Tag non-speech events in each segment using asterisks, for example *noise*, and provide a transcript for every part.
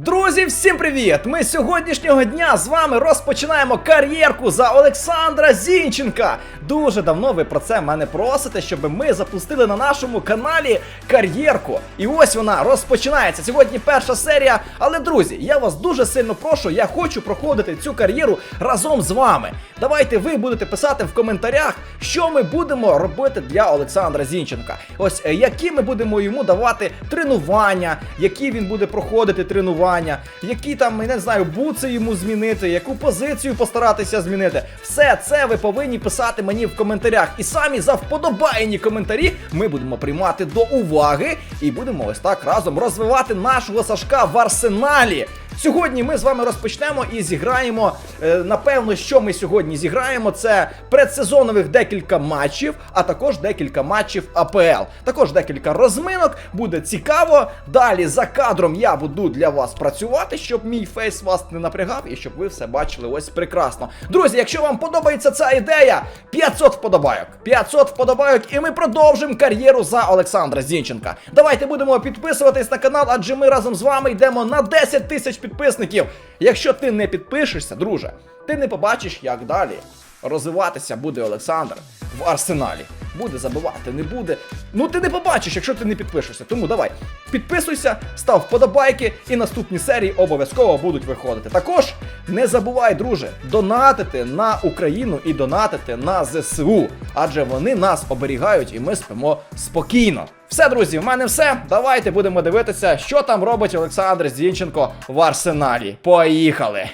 Друзі, всім привіт! Ми сьогоднішнього дня з вами розпочинаємо кар'єрку за Олександра Зінченка. Дуже давно ви про це мене просите, щоб ми запустили на нашому каналі кар'єрку. І ось вона розпочинається. Сьогодні перша серія. Але друзі, я вас дуже сильно прошу, я хочу проходити цю кар'єру разом з вами. Давайте ви будете писати в коментарях, що ми будемо робити для Олександра Зінченка. Ось е, які ми будемо йому давати тренування, які він буде проходити тренування, які там, я не знаю, буци йому змінити, яку позицію постаратися змінити. Все це ви повинні писати мені в коментарях. І самі за вподобайні коментарі ми будемо приймати до уваги і будемо ось так разом розвивати нашого Сашка в арсеналі. Сьогодні ми з вами розпочнемо і зіграємо. е, напевно, що ми сьогодні зіграємо, це предсезонових декілька матчів, а також декілька матчів АПЛ. Також декілька розминок. Буде цікаво. Далі за кадром я буду для вас працювати, щоб мій фейс вас не напрягав і щоб ви все бачили ось прекрасно. Друзі, якщо вам подобається ця ідея, 500 вподобайок. 500 вподобайок, і ми продовжимо кар'єру за Олександра Зінченка. Давайте будемо підписуватись на канал, адже ми разом з вами йдемо на 10 тисяч підписників. Якщо ти не підпишешся, друже, ти не побачиш, як далі розвиватися буде Олександр в арсеналі. Буде забивати, не буде. Ну ти не побачиш, якщо ти не підпишешся. Тому давай, підписуйся, став вподобайки, і наступні серії обов'язково будуть виходити. Також не забувай, друже, донатити на Україну і донатити на ЗСУ, адже вони нас оберігають і ми спимо спокійно. Все, друзі, в мене все. Давайте будемо дивитися, що там робить Олександр Зінченко в арсеналі. Поїхали!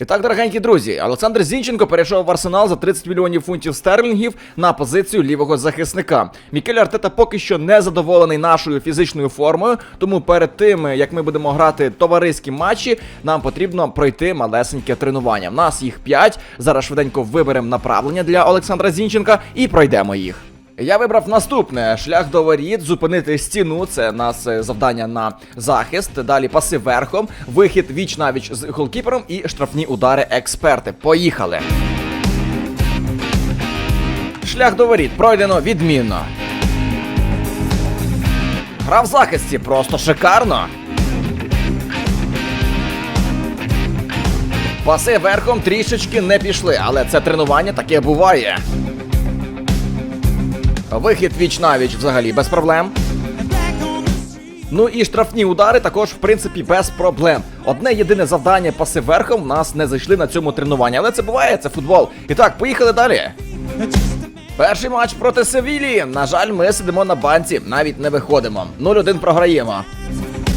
І так, дорогенькі друзі, Олександр Зінченко перейшов в арсенал за 30 мільйонів фунтів стерлінгів на позицію лівого захисника. Мікель Артета поки що не задоволений нашою фізичною формою, тому перед тим як ми будемо грати товариські матчі, нам потрібно пройти малесеньке тренування. В нас їх 5. Зараз швиденько виберемо направлення для Олександра Зінченка і пройдемо їх. Я вибрав наступне шлях до воріт, зупинити стіну. Це нас е, завдання на захист. Далі паси верхом, вихід віч навіч з голкіпером і штрафні удари експерти. Поїхали. Шлях до воріт пройдено відмінно. Гра в захисті просто шикарно. Паси верхом трішечки не пішли, але це тренування таке буває. Вихід віч навіч взагалі без проблем. Ну і штрафні удари також, в принципі, без проблем. Одне єдине завдання паси верхом в нас не зайшли на цьому тренуванні, але це буває, це футбол. І так, поїхали далі. Перший матч проти Севілії. На жаль, ми сидимо на банці, навіть не виходимо. 0-1 програємо.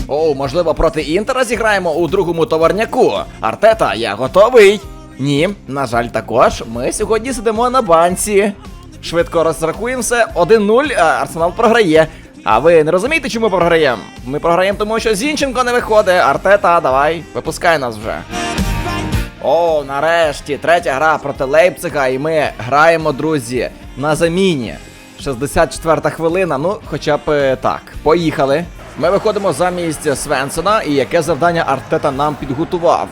О, можливо, проти Інтера зіграємо у другому товарняку. Артета, я готовий. Ні, на жаль, також. Ми сьогодні сидимо на банці. Швидко розрахуємо все. 1-0, Арсенал програє. А ви не розумієте, чому програємо? Ми програємо, тому що Зінченко не виходить. Артета, давай, випускай нас вже. О, нарешті, третя гра проти Лейпцига, і ми граємо, друзі, на заміні. 64 хвилина, ну, хоча б е, так. Поїхали. Ми виходимо замість Свенсона, і яке завдання Артета нам підготував.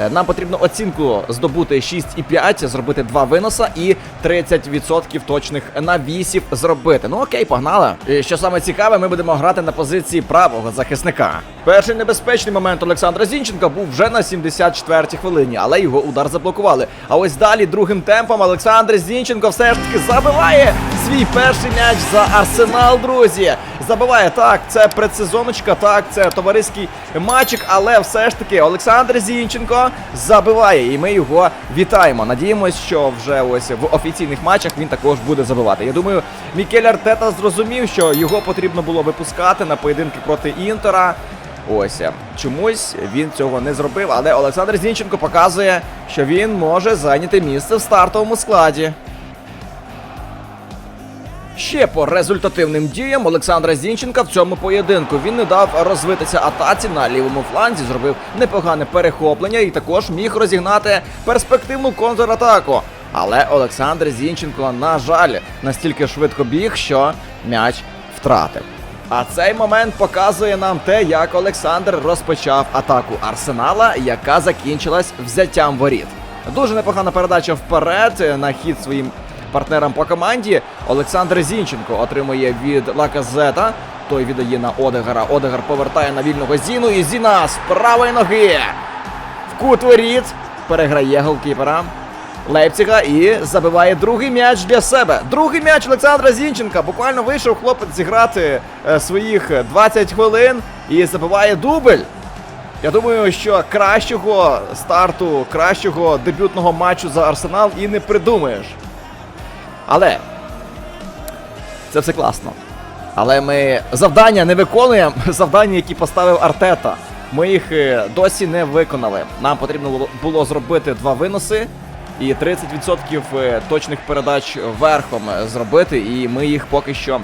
Е, Нам потрібно оцінку здобути 6,5, зробити 2 виноса і 30% точних навісів зробити. Ну окей, погнали. І що саме цікаве, ми будемо грати на позиції правого захисника. Перший небезпечний момент Олександра Зінченка був вже на 74-й хвилині, але його удар заблокували. А ось далі другим темпом Олександр Зінченко все ж таки забиває свій перший м'яч за арсенал, друзі. Забиває так, це предсезоночка, так, це товариський матчик, але все ж таки Олександр Зінченко забиває, і ми його вітаємо. Надіємось, що вже ось в офіційних матчах він також буде забивати. Я думаю, Мікель Артета зрозумів, що його потрібно було випускати на поєдинки проти Інтера. Ось чомусь він цього не зробив, але Олександр Зінченко показує, що він може зайняти місце в стартовому складі. Ще по результативним діям Олександра Зінченка в цьому поєдинку він не дав розвитися атаці на лівому фланзі, зробив непогане перехоплення і також міг розігнати перспективну контратаку. Але Олександр Зінченко, на жаль, настільки швидко біг, що м'яч втратив. А цей момент показує нам те, як Олександр розпочав атаку Арсенала, яка закінчилась взяттям воріт. Дуже непогана передача вперед на хід своїм партнерам по команді. Олександр Зінченко отримує від Лаказета. Той віддає на Одегара. Одегар повертає на вільного Зіну. І Зіна з правої ноги. В кут воріт. Переграє голкіпера. Лейпціга і забиває другий м'яч для себе. Другий м'яч Олександра Зінченка. Буквально вийшов хлопець зіграти е, своїх 20 хвилин і забиває дубль. Я думаю, що кращого старту, кращого дебютного матчу за Арсенал і не придумаєш. Але це все класно. Але ми завдання не виконуємо. *laughs* Завдання, які поставив Артета. Ми їх е, досі не виконали. Нам потрібно було- зробити два виноси і 30% е, точних передач верхом е, зробити, і ми їх поки що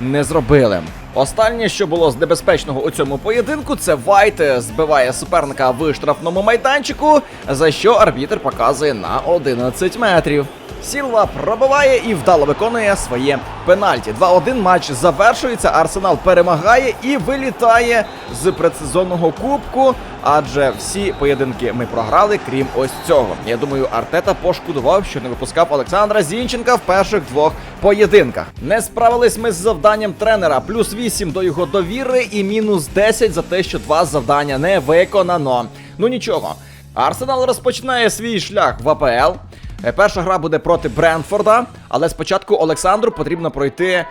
не зробили. Останнє, що було з небезпечного у цьому поєдинку, це Вайт збиває суперника в штрафному майданчику, за що арбітр показує на 11 метрів. Сілва пробиває і вдало виконує своє пенальті. 2-1 матч завершується. Арсенал перемагає і вилітає з предсезонного кубку. Адже всі поєдинки ми програли, крім ось цього. Я думаю, Артета пошкодував, що не випускав Олександра Зінченка в перших двох поєдинках. Не справились ми з завданням тренера. Плюс 8 до його довіри і мінус 10 за те, що два завдання не виконано. Ну нічого. Арсенал розпочинає свій шлях в АПЛ. Е, Перша гра буде проти Бренфорда, але спочатку Олександру потрібно пройти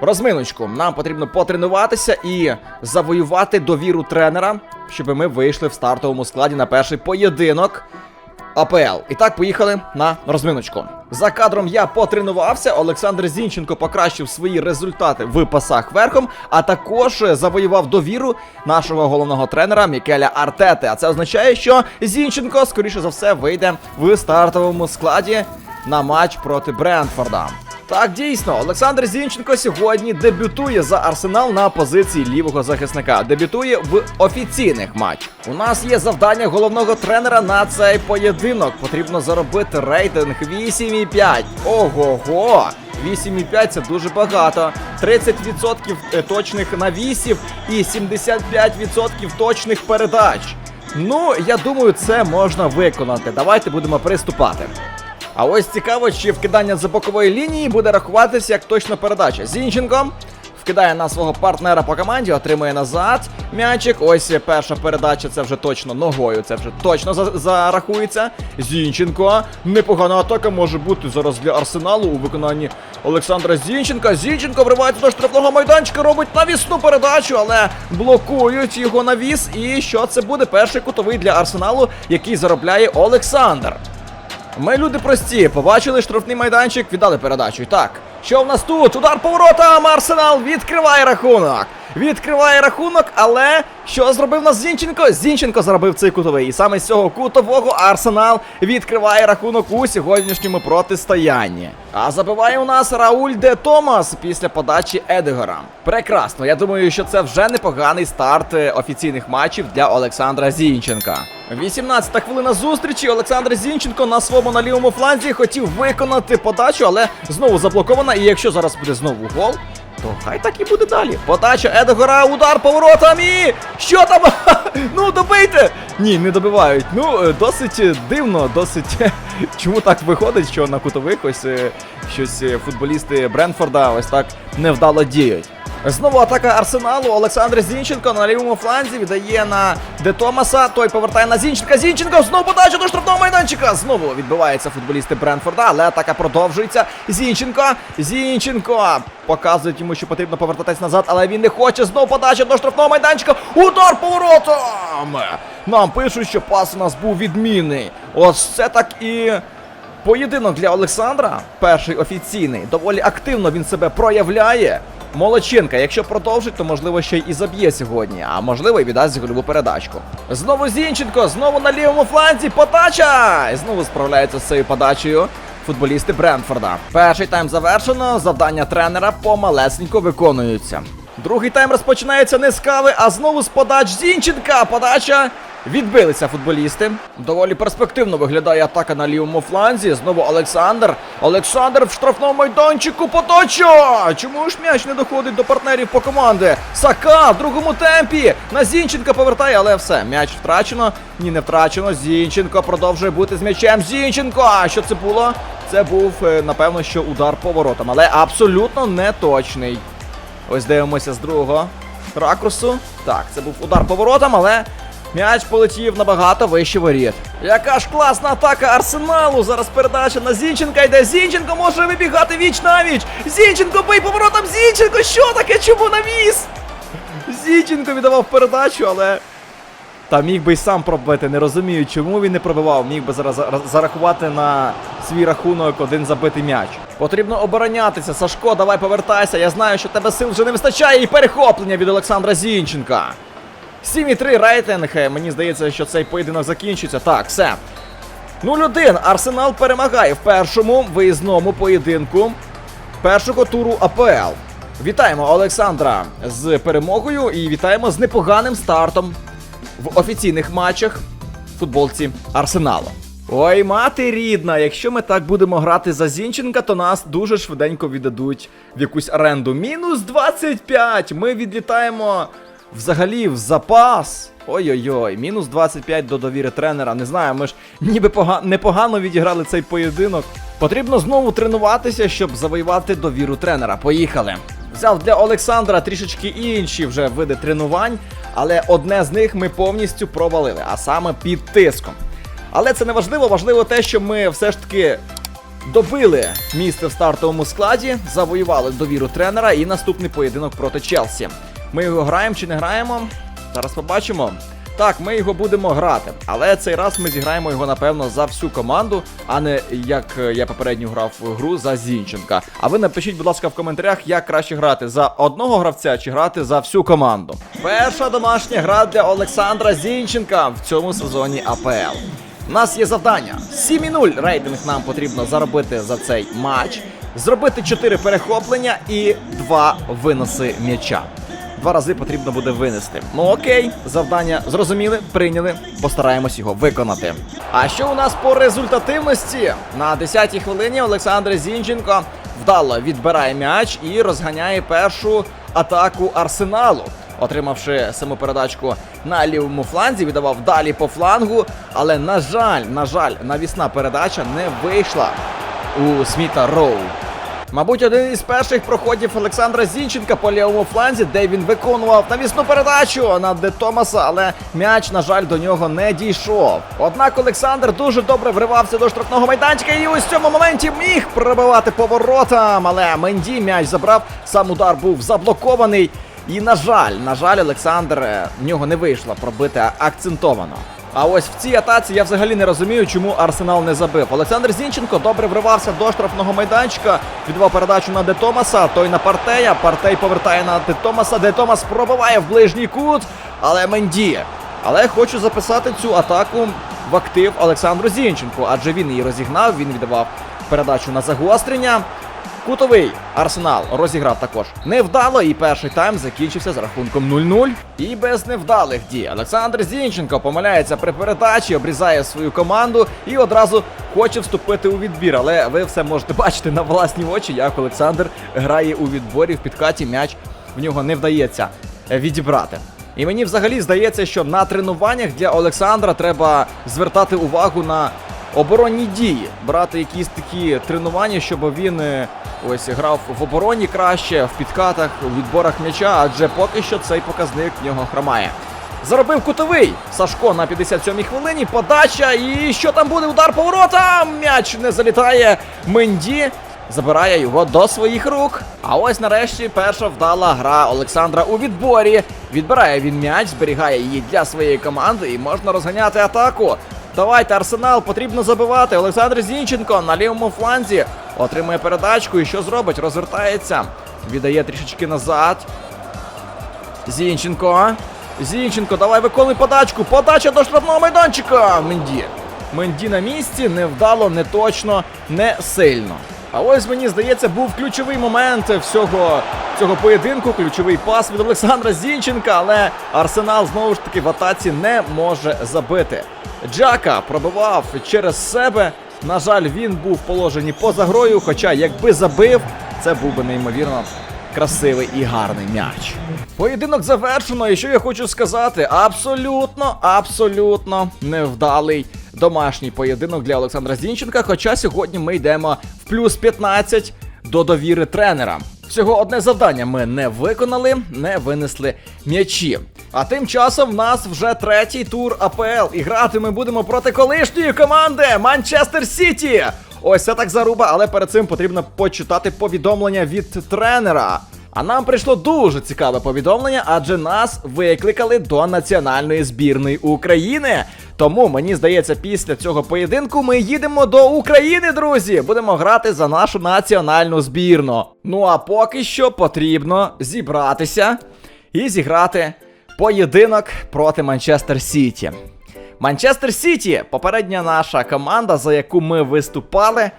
розминочку. Нам потрібно потренуватися і завоювати довіру тренера, щоб ми вийшли в стартовому складі на перший поєдинок. АПЛ. І так, поїхали на розминочку. За кадром я потренувався. Олександр Зінченко покращив свої результати в пасах верхом, а також завоював довіру нашого головного тренера Мікеля Артети. А це означає, що Зінченко, скоріше за все, вийде в стартовому складі на матч проти Брентфорда. Так, дійсно, Олександр Зінченко сьогодні дебютує за Арсенал на позиції лівого захисника. Дебютує в офіційних матчах. У нас є завдання головного тренера на цей поєдинок. Потрібно заробити рейтинг 8,5. Ого-го! 8,5 це дуже багато. 30% точних навісів і 75% точних передач. Ну, я думаю, це можна виконати. Давайте будемо приступати. А ось цікаво, чи вкидання за бокової лінії буде рахуватися як точна передача. Зінченко вкидає на свого партнера по команді, отримує назад м'ячик. Ось перша передача, це вже точно ногою, це вже точно за- зарахується. Зінченко. Непогана атака може бути зараз для арсеналу у виконанні Олександра Зінченка. Зінченко вривається до штрафного майданчика, робить навісну передачу, але блокують його навіс. І що це буде? Перший кутовий для арсеналу, який заробляє Олександр. Ми люди прості, побачили штрафний майданчик, віддали передачу. Так, що в нас тут? Удар поворотом! Арсенал відкриває рахунок. Відкриває рахунок, але що зробив нас Зінченко? Зінченко заробив цей кутовий. І саме з цього кутового Арсенал відкриває рахунок у сьогоднішньому протистоянні. А забиває у нас Рауль де Томас після подачі Едегора. Прекрасно. Я думаю, що це вже непоганий старт е, офіційних матчів для Олександра Зінченка. 18-та хвилина зустрічі. Олександр Зінченко на своєму на лівому фланзі хотів виконати подачу, але знову заблокована. І якщо зараз буде знову гол, то хай так і буде далі. Подача Едегора, удар поворотом і що там? *laughs* ну добийте! Ні, не добивають. Ну е, досить е, дивно, досить *laughs* чому так виходить, що на кутових ось е, щось е, футболісти Бренфорда ось так невдало діють. Знову атака Арсеналу. Олександр Зінченко на лівому фланзі віддає на Де Томаса. Той повертає на Зінченка. Зінченко знову подача до штрафного майданчика. Знову відбиваються футболісти Бренфорда, але атака продовжується. Зінченко. Зінченко. Показують йому, що потрібно повертатись назад, але він не хоче. Знову подача до штрафного майданчика. Удар поворотом! Нам пишуть, що пас у нас був відмінний. Ось це так і. Поєдинок для Олександра, перший офіційний, доволі активно він себе проявляє. Молодчинка, якщо продовжить, то можливо ще і заб'є сьогодні, а можливо і віддасть гольову передачку. Знову Зінченко, знову на лівому фланзі, подача! І знову справляється з цією подачею футболісти Брентфорда. Перший тайм завершено, завдання тренера помалесенько виконуються. Другий тайм розпочинається не з кави, а знову з подач Зінченка. Подача. Відбилися футболісти. Доволі перспективно виглядає атака на лівому фланзі. Знову Олександр. Олександр в штрафному майданчику поточо! Чому ж м'яч не доходить до партнерів по команди? Сака в другому темпі. На Зінченка повертає, але все. М'яч втрачено. Ні, не втрачено. Зінченко продовжує бути з м'ячем. Зінченко! А що це було? Це був, е, напевно, що удар поворотом, але абсолютно не точний. Ось дивимося з другого ракурсу. Так, це був удар поворотом, але м'яч полетів набагато вище воріт. Яка ж класна атака арсеналу! Зараз передача на Зінченка йде. Зінченко може вибігати віч на віч. Зінченко бий поворотом. Зінченко, що таке? Чому навіс? Зінченко віддавав передачу, але. Та міг би й сам пробити, не розумію, чому він не пробивав. Міг би зараз зарахувати на свій рахунок один забитий м'яч. Потрібно оборонятися. Сашко, давай повертайся. Я знаю, що тебе сил вже не вистачає. І перехоплення від Олександра Зінченка. 7,3 рейтинг. Е, Мені здається, що цей поєдинок закінчиться. Так, все. 0-1. Арсенал перемагає в першому виїзному поєдинку першого туру АПЛ. Вітаємо Олександра з перемогою і вітаємо з непоганим стартом в офіційних матчах футболці Арсеналу. Ой, мати рідна, якщо ми так будемо грати за Зінченка, то нас дуже швиденько віддадуть в якусь оренду. Мінус 25! Ми відлітаємо взагалі в запас. Ой-ой-ой, мінус 25 до довіри тренера. Не знаю, ми ж ніби пога- непогано відіграли цей поєдинок. Потрібно знову тренуватися, щоб завоювати довіру тренера. Поїхали. Взяв для Олександра трішечки інші вже види тренувань, але одне з них ми повністю провалили, а саме під тиском. Але це не важливо, важливо те, що ми все ж таки добили місце в стартовому складі, завоювали довіру тренера і наступний поєдинок проти Челсі. Ми його граємо чи не граємо? Зараз побачимо. Так, ми його будемо грати, але цей раз ми зіграємо його напевно за всю команду, а не як е, я попередньо грав в гру за Зінченка. А ви напишіть, будь ласка, в коментарях, як краще грати за одного гравця чи грати за всю команду. Перша домашня гра для Олександра Зінченка в цьому сезоні АПЛ. У нас є завдання. 7,0 рейтинг нам потрібно заробити за цей матч, зробити 4 перехоплення і 2 виноси м'яча. Два рази потрібно буде винести. Ну окей, завдання зрозуміли, прийняли, постараємось його виконати. А що у нас по результативності? На 10-й хвилині Олександр Зінченко вдало відбирає м'яч і розганяє першу атаку арсеналу. Отримавши саму передачку на лівому фланзі, віддавав далі по флангу. Але на жаль, на жаль, навісна передача не вийшла у Сміта Роу. Мабуть, один із перших проходів Олександра Зінченка по лівому фланзі, де він виконував навісну передачу на Де Томаса, але м'яч, на жаль, до нього не дійшов. Однак Олександр дуже добре вривався до штрафного майданчика і ось в цьому моменті міг пробивати поворотам. Але Менді м'яч забрав, сам удар був заблокований. І на жаль, на жаль, Олександр в нього не вийшло пробити акцентовано. А ось в цій атаці я взагалі не розумію, чому Арсенал не забив. Олександр Зінченко добре вривався до штрафного майданчика, віддавав передачу на Де Томаса, той на Партея. Партей повертає на Де Томаса. Де Томас пробиває в ближній кут, але Менді. Але хочу записати цю атаку в актив Олександру Зінченку, адже він її розігнав, він віддавав передачу на загострення. Кутовий Арсенал розіграв також невдало, і перший тайм закінчився з рахунком 0-0. І без невдалих дій. Олександр Зінченко помиляється при передачі, обрізає свою команду і одразу хоче вступити у відбір. Але ви все можете бачити на власні очі, як Олександр грає у відборі в підкаті м'яч в нього не вдається відібрати. І мені взагалі здається, що на тренуваннях для Олександра треба звертати увагу на оборонні дії, брати якісь такі тренування, щоб він е, ось грав в обороні краще, в підкатах, у відборах м'яча, адже поки що цей показник в нього хромає. Заробив кутовий Сашко на 57-й хвилині. Подача. І що там буде? Удар поворота. М'яч не залітає. Менді забирає його до своїх рук. А ось нарешті перша вдала гра Олександра у відборі. Відбирає він м'яч, зберігає її для своєї команди і можна розганяти атаку. Давайте, Арсенал, потрібно забивати. Олександр Зінченко на лівому фланзі отримує передачку і що зробить? Розвертається, віддає трішечки назад. Зінченко. Зінченко, давай виконуй подачку. Подача до штрафного майданчика. Менді. Менді на місці, невдало, не точно, не сильно. А ось мені здається, був ключовий момент всього цього поєдинку, ключовий пас від Олександра Зінченка, але Арсенал знову ж таки в атаці не може забити. Джака пробивав через себе. На жаль, він був в положенні поза грою, хоча якби забив, це був би неймовірно красивий і гарний м'яч. Поєдинок завершено, і що я хочу сказати, абсолютно, абсолютно невдалий домашній поєдинок для Олександра Зінченка. Хоча сьогодні ми йдемо в плюс 15 до довіри тренера. Всього одне завдання ми не виконали, не винесли м'ячі. А тим часом в нас вже третій тур АПЛ. І грати ми будемо проти колишньої команди Манчестер Сіті. Ось це так заруба, але перед цим потрібно почитати повідомлення від тренера. А нам прийшло дуже цікаве повідомлення, адже нас викликали до національної збірної України. Тому мені здається, після цього поєдинку ми їдемо до України, друзі. Будемо грати за нашу національну збірну. Ну а поки що потрібно зібратися і зіграти поєдинок проти Манчестер Сіті. Манчестер Сіті, попередня наша команда, за яку ми виступали.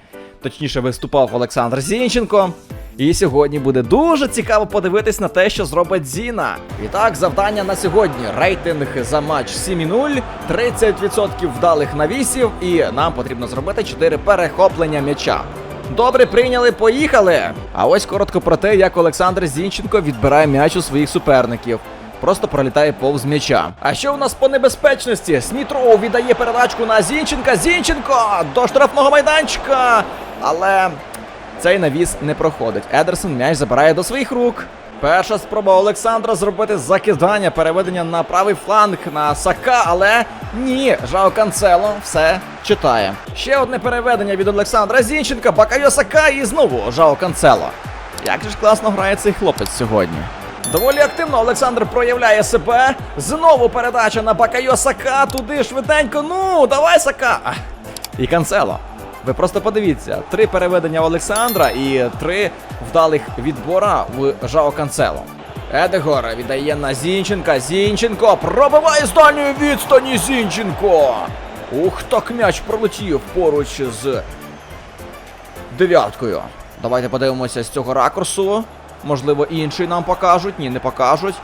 Точніше, виступав Олександр Зінченко. І сьогодні буде дуже цікаво подивитись на те, що зробить Зіна. І так, завдання на сьогодні. Рейтинг за матч 7-0, 30% вдалих навісів, і нам потрібно зробити 4 перехоплення м'яча. Добре, прийняли, поїхали. А ось коротко про те, як Олександр Зінченко відбирає м'яч у своїх суперників. Просто пролітає повз м'яча. А що у нас по небезпечності? Смітроу віддає передачку на Зінченка. Зінченко до штрафного майданчика. Але цей навіс не проходить. Едерсон м'яч забирає до своїх рук. Перша спроба Олександра зробити закидання, переведення на правий фланг на Сака, але ні, Жао Канцело все читає. Ще одне переведення від Олександра Зінченка, Бакайо Сака і знову Жао Канцело. Як же ж класно грає цей хлопець сьогодні. Доволі активно Олександр проявляє себе. Знову передача на Бакайо Сака. Туди швиденько. Ну, давай Сака. І Канцело. Ви просто подивіться: три переведення Олександра і три вдалих відбора в Жао Канцело. Едегор віддає на Зінченка. Зінченко пробиває з дальньої відстані Зінченко. Ух, так м'яч пролетів поруч з дев'яткою. Давайте подивимося з цього ракурсу. Можливо, інший нам покажуть. Ні, не покажуть.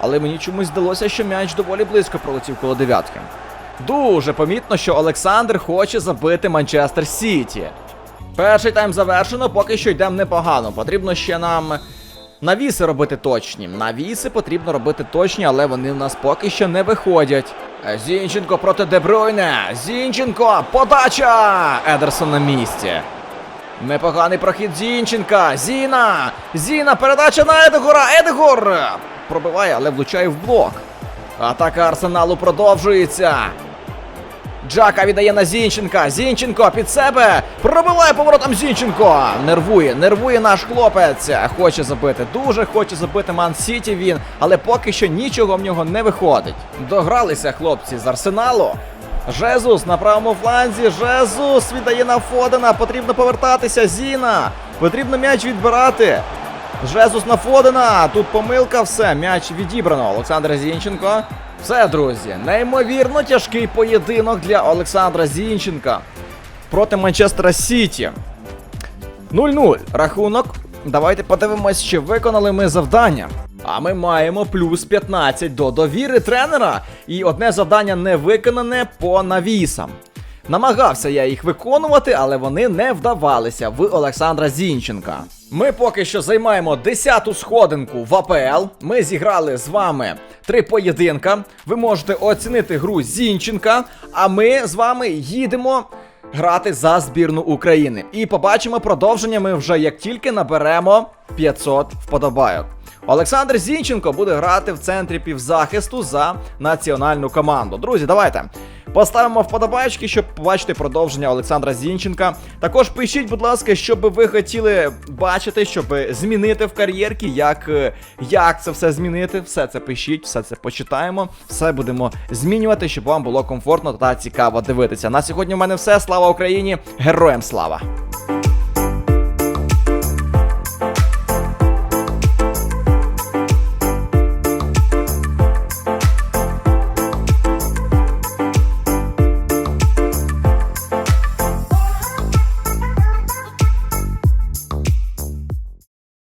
Але мені чомусь здалося, що м'яч доволі близько пролетів коло дев'ятки. Дуже помітно, що Олександр хоче забити Манчестер Сіті. Перший тайм завершено, поки що йдемо непогано. Потрібно ще нам навіси робити точні. Навіси потрібно робити точні, але вони в нас поки що не виходять. Зінченко проти Дебройне. Зінченко, подача! Едерсон на місці. Непоганий прохід Зінченка. Зіна! Зіна, передача на Едегора. Едегор! Пробиває, але влучає в блок. Атака арсеналу продовжується. Джака віддає на Зінченка. Зінченко під себе. Пробиває поворотом Зінченко. Нервує, нервує наш хлопець. Хоче забити. Дуже хоче забити Ман Сіті він, але поки що нічого в нього не виходить. Догралися хлопці з арсеналу. Жезус на правому фланзі. Жезус віддає на Фодена. Потрібно повертатися. Зіна. Потрібно м'яч відбирати. Жезус на Фодена. Тут помилка, все, м'яч відібрано. Олександр Зінченко. Все, друзі, неймовірно тяжкий поєдинок для Олександра Зінченка проти Манчестера Сіті. 0-0. Рахунок. Давайте подивимось, чи виконали ми завдання. А ми маємо плюс 15 до довіри тренера. І одне завдання не виконане по навісам. Намагався я їх виконувати, але вони не вдавалися в Олександра Зінченка. Ми поки що займаємо 10-ту сходинку в АПЛ. Ми зіграли з вами три поєдинка. Ви можете оцінити гру Зінченка, а ми з вами їдемо грати за збірну України. І побачимо продовження ми вже як тільки наберемо 500 вподобайок. Олександр Зінченко буде грати в центрі півзахисту за національну команду. Друзі, давайте. Поставимо вподобайки, щоб побачити продовження Олександра Зінченка. Також пишіть, будь ласка, що би ви хотіли бачити, щоб змінити в кар'єрці, як, е, як це все змінити. Все це пишіть, все це почитаємо, все будемо змінювати, щоб вам було комфортно та цікаво дивитися. На сьогодні в мене все. Слава Україні! Героям слава!